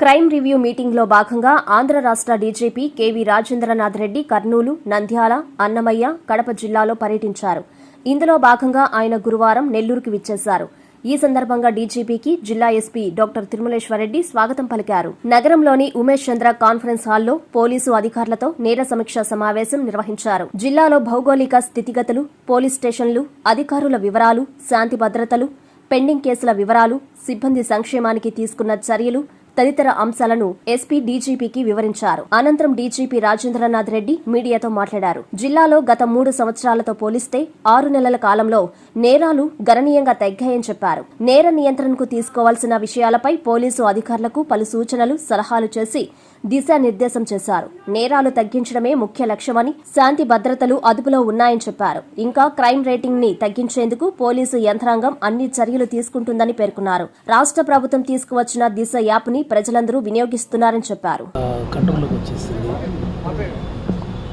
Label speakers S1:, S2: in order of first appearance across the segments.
S1: Crime review మీటింగ్లో భాగంగా ఆంధ్ర రాష్ట్ర డీజీపీ కేవీ రాజేంద్రనాథ్ రెడ్డి కర్నూలు నంద్యాల అన్నమయ్య కడప జిల్లాలో పర్యటించారు. ఇందులో భాగంగా ఆయన గురువారం నెల్లూరుకు విచ్చేశారు. ఈ సందర్భంగా డీజీపీకి జిల్లా ఎస్పీ డాక్టర్ తిరుమలేశ్వరరెడ్డి స్వాగతం పలికారు. నగరంలోని ఉమేష్ చంద్ర కాన్ఫరెన్స్ హాల్లో పోలీసు అధికారులతో నేర సమీక్ష సమావేశం నిర్వహించారు. జిల్లాలో భౌగోళిక స్థితిగతులు పోలీస్ స్టేషన్లు అధికారుల వివరాలు శాంతి భద్రతలు పెండింగ్ కేసుల వివరాలు సిబ్బంది సంక్షేమానికి తీసుకున్న చర్యలు తదితర అంశాలను ఎస్పీ డీజీపీకి వివరించారు. అనంతరం డీజీపీ రాజేంద్రనాథ్ రెడ్డి మీడియాతో మాట్లాడారు. జిల్లాలో గత మూడు సంవత్సరాలతో పోలిస్తే ఆరు నెలల కాలంలో నేరాలు గణనీయంగా తగ్గాయని చెప్పారు. నేర నియంత్రణకు తీసుకోవాల్సిన విషయాలపై పోలీసు అధికారులకు పలు సూచనలు సలహాలు చేసి దిశానిర్దేశం చేశారు. నేరాలు తగ్గించడమే ముఖ్య లక్ష్యమని శాంతి భద్రతలు అదుపులో ఉన్నాయని చెప్పారు. ఇంకా క్రైమ్ రేటింగ్ని తగ్గించేందుకు పోలీసు యంత్రాంగం అన్ని చర్యలు తీసుకుంటుందని పేర్కొన్నారు. రాష్ట్ర ప్రభుత్వం తీసుకువచ్చిన దిశ యాప్ని ప్రజలందరూ వినియోగిస్తున్నారని చెప్పారు.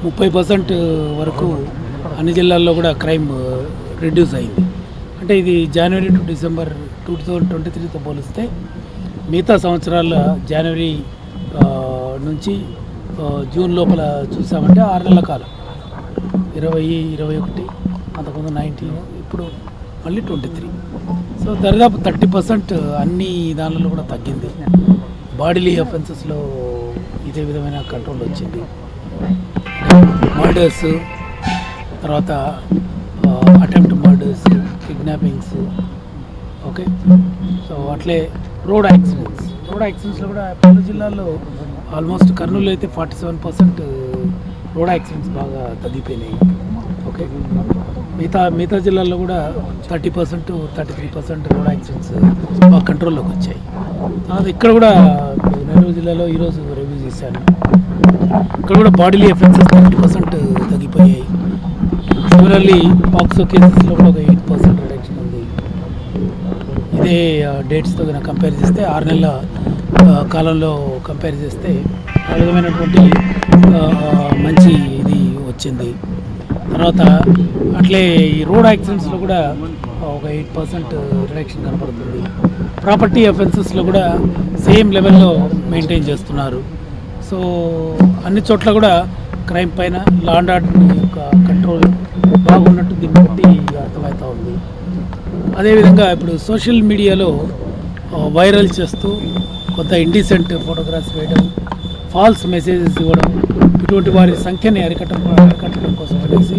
S2: ముప్పై పర్సెంట్ వరకు అన్ని జిల్లాల్లో కూడా క్రైమ్ రిడ్యూస్ అయింది. అంటే ఇది January to December two thousand twenty త్రీతో పోలిస్తే మిగతా సంవత్సరాల జనవరి నుంచి జూన్ లోపల చూసామంటే ఆరు నెలల కాలం. ఇరవై ఇరవై ఒకటి అంతకుముందు నైన్టీన్ ఇప్పుడు మళ్ళీ ట్వంటీ త్రీ. సో దరిదాపు థర్టీ పర్సెంట్ అన్ని దానిలో కూడా తగ్గింది. బాడీలీ అఫెన్సెస్లో ఇదే విధమైన కంట్రోల్ వచ్చింది. మర్డర్స్ తర్వాత attempt murders kidnappings okay? So అట్లే రోడ్ యాక్సిడెంట్స్ రోడ్ యాక్సిడెంట్స్లో కూడా పలు జిల్లాల్లో ఆల్మోస్ట్ కర్నూలు అయితే forty seven percent road accidents బాగా తగ్గిపోయినాయి. ఓకే మిగతా మిగతా జిల్లాల్లో కూడా thirty percent thirty three percent road accidents బాగా కంట్రోల్లోకి వచ్చాయి. తర్వాత ఇక్కడ కూడా నెల్లూరు జిల్లాలో ఈరోజు రివ్యూ చేశాను. ఇక్కడ కూడా బాడీలీ ఎఫెక్ట్స్ థర్టీ పర్సెంట్ తగ్గిపోయాయి. సిమిలర్లీ పాక్సో కేసెస్లో కూడా ఒక ఎయిట్ ఇదే డేట్స్తో కనుక కంపేర్ చేస్తే ఆరు నెలల కాలంలో కంపేర్ చేస్తే ఆ విధమైనటువంటి మంచి ఇది వచ్చింది. తర్వాత అట్లే ఈ రోడ్ యాక్సిడెంట్స్లో కూడా ఒక ఎయిట్ పర్సెంట్ రిడక్షన్ కనపడుతుంది. ప్రాపర్టీ అఫెన్సెస్లో కూడా సేమ్ లెవెల్లో మెయింటైన్ చేస్తున్నారు. సో అన్ని చోట్ల కూడా క్రైమ్ పైన లాండ్ ఆర్డర్ యొక్క కంట్రోల్ బాగున్నట్టు దీన్ని బట్టి అదేవిధంగా ఇప్పుడు సోషల్ మీడియాలో వైరల్ చేస్తూ కొత్త ఇండిసెంట్ ఫోటోగ్రాఫ్స్ వేయడం ఫాల్స్ మెసేజెస్ ఇవ్వడం ఇటువంటి వారి సంఖ్యని అరికట్టడం అరికట్టడం కోసం అనేసి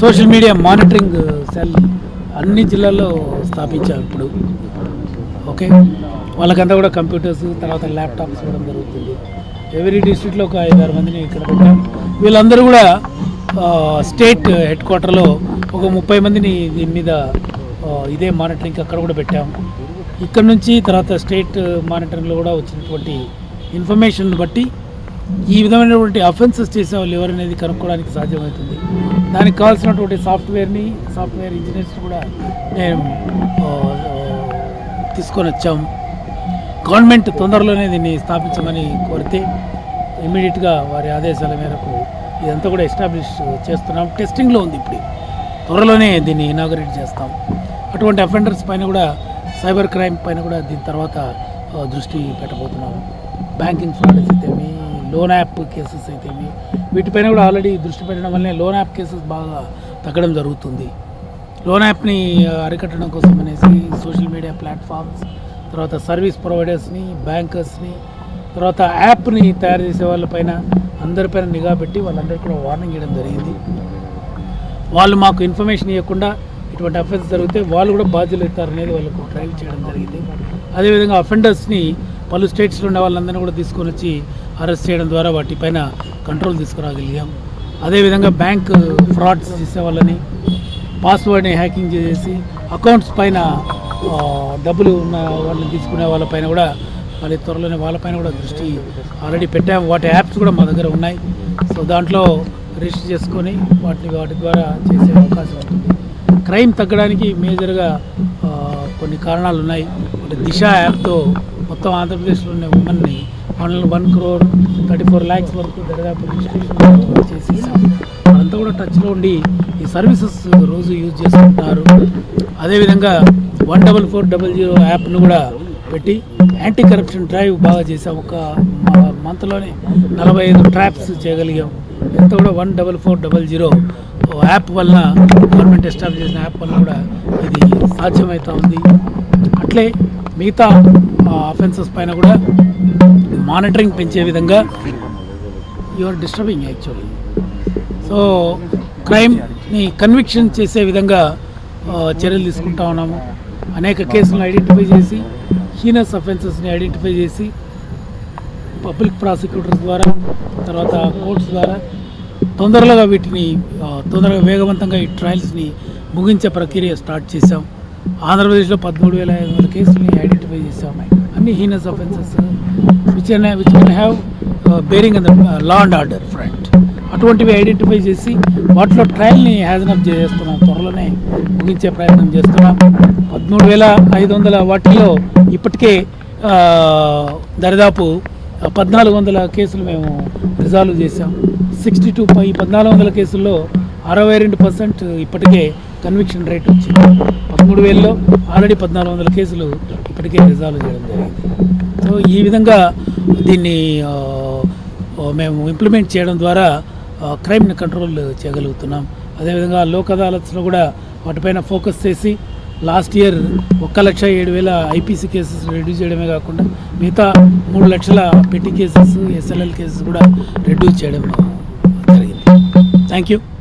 S2: సోషల్ మీడియా మానిటరింగ్ సెల్ అన్ని జిల్లాల్లో స్థాపించాం ఇప్పుడు. ఓకే? వాళ్ళకంతా కూడా కంప్యూటర్స్ తర్వాత ల్యాప్టాప్స్ ఇవ్వడం జరుగుతుంది. ఎవరీ డిస్ట్రిక్ట్లో ఒక ఐదు ఆరు మందిని ఇక్కడ పెట్టాం వీళ్ళందరూ కూడా స్టేట్ హెడ్ క్వార్టర్లో ఒక ముప్పై మందిని దీని మీద ఇదే మానిటరింగ్ అక్కడ కూడా పెట్టాం. ఇక్కడ నుంచి తర్వాత స్టేట్ మానిటరింగ్లో కూడా వచ్చినటువంటి ఇన్ఫర్మేషన్ బట్టి ఈ విధమైనటువంటి అఫెన్సెస్ చేసే వాళ్ళు ఎవరనేది కనుక్కోవడానికి సాధ్యమవుతుంది. దానికి కావాల్సినటువంటి సాఫ్ట్వేర్ని సాఫ్ట్వేర్ ఇంజనీర్స్ కూడా మేము తీసుకొని వచ్చాం. గవర్నమెంట్ తొందరలోనే దీన్ని స్థాపించమని కోరితే ఇమీడియట్గా వారి ఆదేశాల మేరకు ఇదంతా కూడా ఎస్టాబ్లిష్ చేస్తున్నాం. టెస్టింగ్లో ఉంది ఇప్పుడు. త్వరలోనే దీన్ని ఇనాగరేట్ చేస్తాం. అటువంటి అఫెండర్స్ పైన కూడా సైబర్ క్రైమ్ పైన కూడా దీని తర్వాత దృష్టి పెట్టబోతున్నాం. బ్యాంకింగ్ ఫ్రాడ్స్ అయితేమి లోన్ యాప్ కేసెస్ అయితేమి వీటిపైన కూడా ఆల్రెడీ దృష్టి పెట్టడం వల్లనే లోన్ యాప్ కేసెస్ బాగా తగ్గడం జరుగుతుంది. లోన్ యాప్ని అరికట్టడం కోసం అనేసి సోషల్ మీడియా ప్లాట్ఫామ్స్ తర్వాత సర్వీస్ ప్రొవైడర్స్ని బ్యాంకర్స్ని తర్వాత యాప్ని తయారు చేసే వాళ్ళపైన అందరిపైన నిఘా పెట్టి వాళ్ళందరికీ కూడా వార్నింగ్ ఇవ్వడం జరిగింది. వాళ్ళు మాకు ఇన్ఫర్మేషన్ ఇవ్వకుండా ఇటువంటి అఫెన్స్ జరిగితే వాళ్ళు కూడా బాధ్యులు అవుతారనేది వాళ్ళకు డ్రైవ్ చేయడం జరిగింది. అదేవిధంగా అఫెండర్స్ని పలు స్టేట్స్లో ఉన్న వాళ్ళందరినీ కూడా తీసుకొని వచ్చి అరెస్ట్ చేయడం ద్వారా వాటిపైన కంట్రోల్ తీసుకురాగలిగాం. అదేవిధంగా బ్యాంక్ ఫ్రాడ్స్ చేసే వాళ్ళని పాస్వర్డ్ని హ్యాకింగ్ చేసి అకౌంట్స్ పైన డబ్బులు ఉన్న వాళ్ళని తీసుకునే వాళ్ళపైన కూడా వాళ్ళ త్వరలోనే వాళ్ళపైన కూడా దృష్టి ఆల్రెడీ పెట్టాము వాటి యాప్స్ కూడా మా దగ్గర ఉన్నాయి. సో దాంట్లో రిజిస్టర్ చేసుకొని వాటిని వాటి ద్వారా చేసే అవకాశం ఉంటుంది. క్రైమ్ తగ్గడానికి మేజర్గా కొన్ని కారణాలు ఉన్నాయి. అంటే దిశ యాప్తో మొత్తం ఆంధ్రప్రదేశ్లో ఉన్న ఉమెన్ని one one crore thirty four lakhs వరకు దరిదాపు రిజిస్ట్రేషన్ చేసేసాం. అంతా కూడా టచ్లో ఉండి ఈ సర్వీసెస్ రోజు యూజ్ చేసుకుంటున్నారు. అదేవిధంగా one double four double zero యాప్ను కూడా పెట్టి యాంటీ కరప్షన్ డ్రైవ్ బాగా చేసాం. ఒక మంత్లోనే నలభై ఐదు ట్రాప్స్ చేయగలిగాం. ఎంత కూడా one double four double zero app వల్ల గవర్నమెంట్ ఎస్టాబ్లిష్ చేసిన యాప్ వల్ల కూడా ఇది సాధ్యమవుతూ ఉంది. అట్లే మిగతా అఫెన్సెస్ పైన కూడా మానిటరింగ్ పెంచే విధంగా you are disturbing actually so క్రైమ్ని conviction చేసే విధంగా చర్యలు తీసుకుంటా ఉన్నాము. అనేక కేసులను ఐడెంటిఫై చేసి హీనస్ అఫెన్సెస్ని ఐడెంటిఫై చేసి పబ్లిక్ ప్రాసిక్యూటర్స్ ద్వారా తర్వాత కోర్ట్స్ ద్వారా తొందరగా వీటిని తొందరగా వేగవంతంగా ఈ ట్రయల్స్ని ముగించే ప్రక్రియ స్టార్ట్ చేశాం. ఆంధ్రప్రదేశ్లో పదమూడు వేల ఐదు వందల కేసులని ఐడెంటిఫై చేశాం. అన్ని heinous offences which which can have bearing in the law and order front అటువంటివి ఐడెంటిఫై చేసి వాటిలో ట్రయల్ని హ్యాజనప్ చేస్తున్నాం. త్వరలోనే ముగించే ప్రయత్నం చేస్తున్నాం. పదమూడు వేల ఐదు వందల వాటిలో ఇప్పటికే దరిదాపు పద్నాలుగు వందల కేసులు మేము రిజాల్వ్ చేసాం సిక్స్టీ టూ ఈ పద్నాలుగు వందల కేసుల్లో అరవై రెండు పర్సెంట్ ఇప్పటికే కన్విక్షన్ రేట్ వచ్చింది. పదమూడు వేలలో ఆల్రెడీ పద్నాలుగు వందల కేసులు ఇప్పటికే రిజాల్వ్ చేయడం జరిగింది. సో ఈ విధంగా దీన్ని మేము ఇంప్లిమెంట్ చేయడం ద్వారా క్రైమ్ని కంట్రోల్ చేయగలుగుతున్నాం. అదేవిధంగా లోక్ అదాలత్స్లో కూడా వాటిపైన ఫోకస్ చేసి లాస్ట్ ఇయర్ ఒక్క లక్ష ఏడు వేల ఐపీసీ కేసెస్ రెడ్యూస్ చేయడమే కాకుండా మిగతా మూడు లక్షల పెట్టి కేసెస్ ఎస్ఎల్ఎల్ కేసెస్ కూడా రెడ్యూస్ చేయడం Thank you.